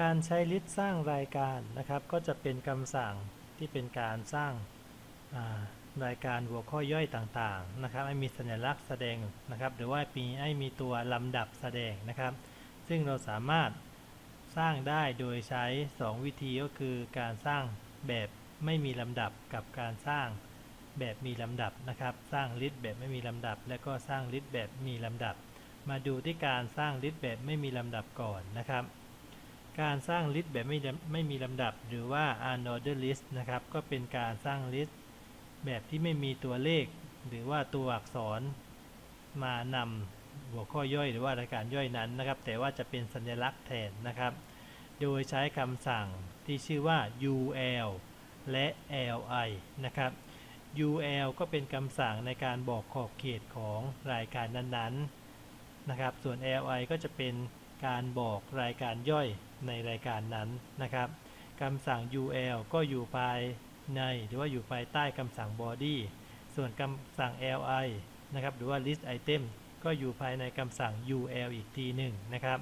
การใช้ list สร้างรายการนะครับ ก็จะเป็นคำสั่งที่เป็นการสร้างารายการหัวข้อย่อยต่างๆนะครับให้มีสัญลักษณ์แสดงนะครับ หรือว่ามีให้มีตัวลำดับแสดงนะครับ ซึ่งเราสามารถสร้างได้โดยใช้ 2 วิธีก็คือการสร้างแบบไม่มีลำดับกับการสร้างแบบมีลำดับนะครับ สร้างลิสต์แบบไม่มีลำดับ และก็สร้างลิสต์แบบมีลำดับ มาดูที่การสร้างลิสต์แบบไม่มีลำดับก่อนนะครับ การสร้างลิสต์แบบไม่ไม่มีลำดับหรือว่า unordered list นะครับ ก็เป็นการสร้างลิสต์แบบที่ไม่มีตัวเลข หรือว่าตัวอักษรมานำหัวข้อย่อยหรือว่ารายการย่อยนั้นนะครับ แต่ว่าจะเป็นสัญลักษณ์แทนนะครับ โดยใช้คำสั่งที่ชื่อว่า ul และ li นะครับ ul ก็เป็นคำสั่งในการบอกขอบเขตของรายการนั้นๆนะครับ ส่วน li ก็จะเป็น การบอกรายการย่อยในรายการนั้นนะครับคำสั่ง ul ก็อยู่ภายในหรือว่าอยู่ภายใต้คำสั่ง body ส่วนคำสั่ง li นะครับหรือว่า list item ก็อยู่ภายในคำสั่ง ul อีกทีหนึ่งนะครับ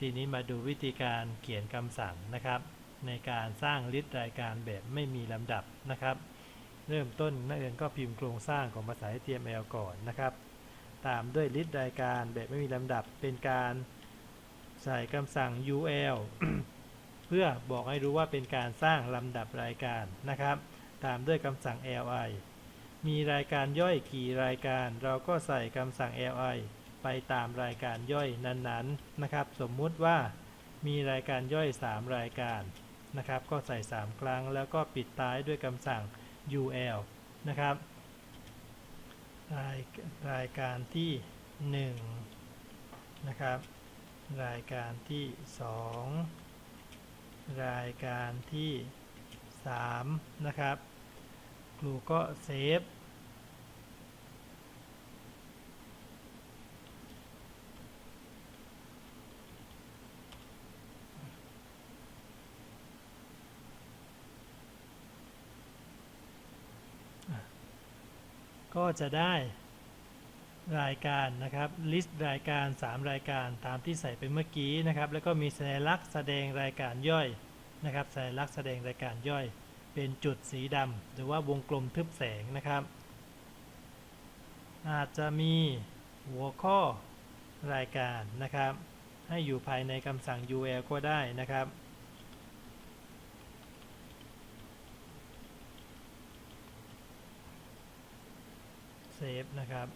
ทีนี้มาดูวิธีการเขียนคำสั่งนะครับ ในการสร้างลิสต์รายการแบบไม่มีลำดับนะครับ เริ่มต้นนักเรียนก็พิมพ์โครงสร้างของภาษา HTML ก่อนนะครับ ตามด้วยลิสต์รายการแบบไม่มีลำดับเป็นการ ใส่คำสั่ง ul เพื่อบอกให้รู้ว่าเป็นการสร้างลำดับรายการนะครับ ตามด้วยคำสั่ง li มีรายการย่อยกี่รายการ เราก็ใส่คำสั่ง li ไปตามรายการย่อยนั้นๆนะครับ สมมุติว่ามีรายการย่อย 3 รายการนะครับ ก็ใส่ 3 ครั้ง แล้วก็ปิดท้ายด้วยคำสั่ง ul นะครับ รายรายการที่ 1 นะครับ รายการที่ 2 รายการที่ 3 นะครับ ครูก็เซฟก็จะได้ รายการนะครับลิสต์รายการ 3 รายการตามที่ใส่ไปเมื่อกี้นะครับแล้วก็มีสัญลักษณ์แสดงรายการย่อยนะครับสัญลักษณ์แสดงรายการย่อย เป็นจุดสีดำหรือว่าวงกลมทึบแสงนะครับ อาจจะมีหัวข้อรายการนะครับ ให้อยู่ภายในคำสั่ง URL ก็ได้นะครับเซฟนะครับ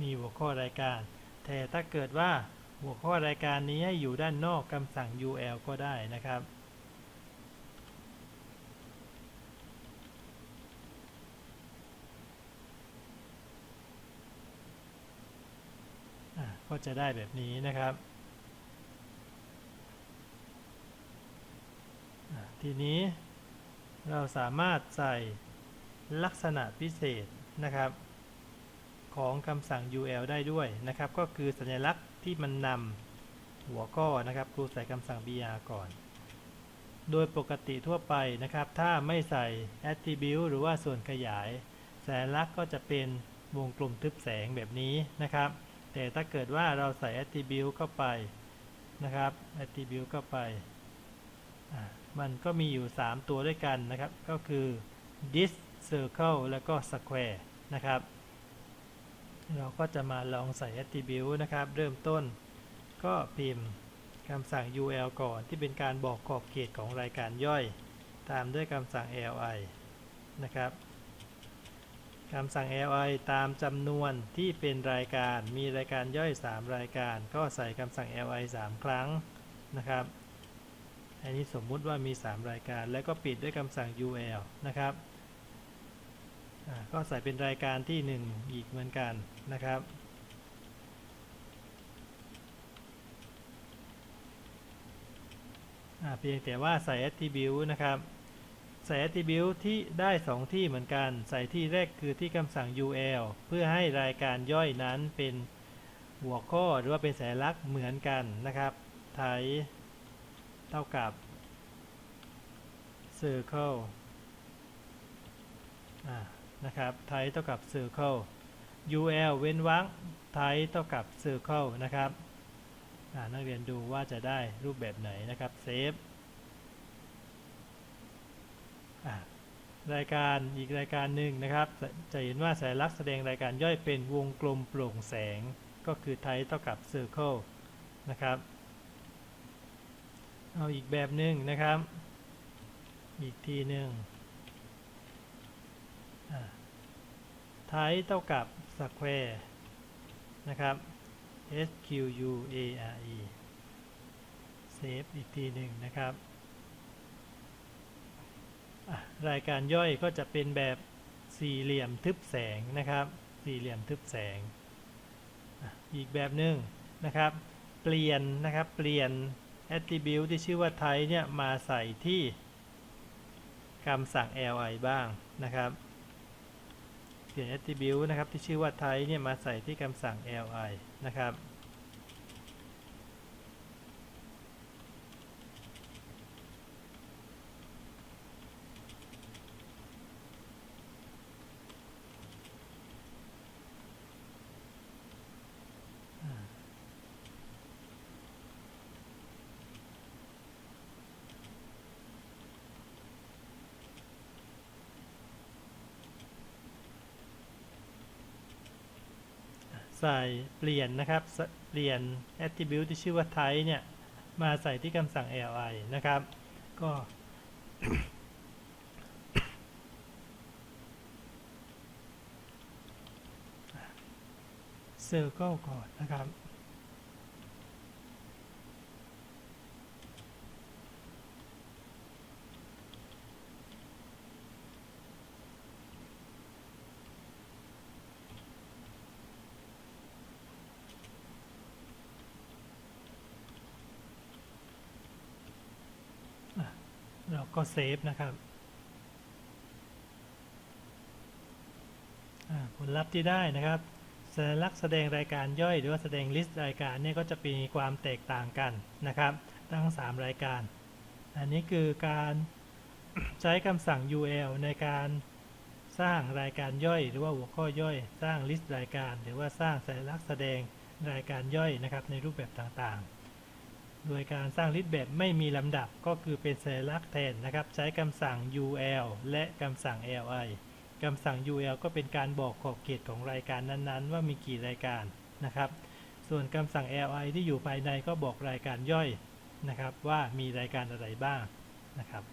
มีหัวข้อรายการ แต่ถ้าเกิดว่าหัวข้อรายการนี้ให้อยู่ด้านนอกคำสั่ง ul ก็ได้นะครับ ก็จะได้แบบนี้นะครับ ทีนี้เราสามารถใส่ลักษณะพิเศษนะครับ ของคำสั่ง ul ได้ด้วยนะครับ ก็คือสัญลักษณ์ที่มันนำหัวข้อนะครับ ครูใส่คำสั่ง br ก่อน โดยปกติทั่วไปนะครับ ถ้าไม่ใส่ attribute หรือว่าส่วนขยาย สัญลักษณ์ก็จะเป็นวงกลมทึบแสงแบบนี้นะครับ แต่ถ้าเกิดว่าเราใส่ attribute เข้าไปนะครับ attribute เข้าไป มันก็มีอยู่ 3 ตัวด้วยกันนะครับ ก็คือ this circle แล้วก็ square นะครับ เราก็จะมาลองใส่ attribute นะครับ เริ่มต้น ก็พิมพ์คำสั่ง ul ก่อนที่เป็นการบอกขอบเขตของรายการย่อย ตามด้วยคำสั่ง li นะครับคำสั่ง li ตามจำนวนที่เป็นรายการมีรายการย่อย 3 รายการ ก็ใส่คำสั่ง li 3 ครั้งนะครับอันนี้สมมุติว่ามี 3 รายการ แล้วก็ปิดด้วยคำสั่ง ul นะครับ ก็ใส่เป็นรายการที่ 1 อีกเหมือนกันนะครับ เพียงแต่ว่าใส่ attribute นะครับ ใส่ attribute ที่ได้ 2 ที่เหมือนกัน ใส่ที่แรกคือที่คำสั่ง ul เพื่อให้รายการย่อยนั้นเป็นหัวข้อหรือว่าเป็นสัญลักษณ์เหมือนกันนะครับ ไทเท่ากับ circle อ่า นะครับไทยเท่ากับ circle ul เว้นวรรคไทยเท่ากับ circle นะครับนักเรียนดูว่าจะได้รูปแบบไหนนะครับเซฟรายการอีกรายการหนึ่งนะครับจะจะเห็นว่าสัญลักษณ์แสดงรายการย่อยเป็นวงกลมโปร่งแสง ก็คือไทเท่ากับ Circle นะครับ เอาอีกแบบหนึ่งนะครับ อีกทีหนึ่ง ไทเท่ากับ Square นะครับ S Q U A R E เซฟอีกทีหนึ่งนะครับ รายการย่อยก็จะเป็นแบบสี่เหลี่ยมทึบแสงนะครับ สี่เหลี่ยมทึบแสงอ,อีกแบบหนึ่งนะครับ เปลี่ยนนะครับ เปลี่ยน attribute ที่ชื่อว่า type เนี่ยมาใส่ที่คำสั่ง li บ้างนะครับ เปลี่ยน attribute นะครับที่ชื่อว่า type เนี่ยมาใส่ที่คำสั่ง li นะครับ ใส่เปลี่ยนนะครับ เปลี่ยน attribute ที่ชื่อว่า type เนี่ย มาใส่ที่คำสั่ง li นะครับ ก็ circle ก่อนนะครับ ราก็เซฟนะครับผลลัพธ์ที่ได้นะครับสัญลักษณ์แสดงรายการย่อย หรือว่าแสดงลิสต์รายการเนี่ยก็จะมีความแตกต่างกันนะครับ ทั้ง 3 รายการ อันนี้คือการใช้คำสั่ง ul ในการสร้างรายการย่อย หรือว่าหัวข้อย่อย สร้างลิสต์รายการ หรือว่าสร้างสัญลักษณ์แสดงรายการย่อยนะครับในรูปแบบต่างๆ โดยการสร้างลิสต์แบบไม่มีลำดับก็คือเป็นสัญลักษณ์แทนนะครับ ใช้คำสั่ง ul และคำสั่ง li คำสั่ง ul ก็เป็นการบอกขอบเขตของรายการนั้นๆ ว่ามีกี่รายการนะครับ ส่วนคำสั่ง li ที่อยู่ภายในก็บอกรายการย่อยนะครับ ว่ามีรายการอะไรบ้างนะครับ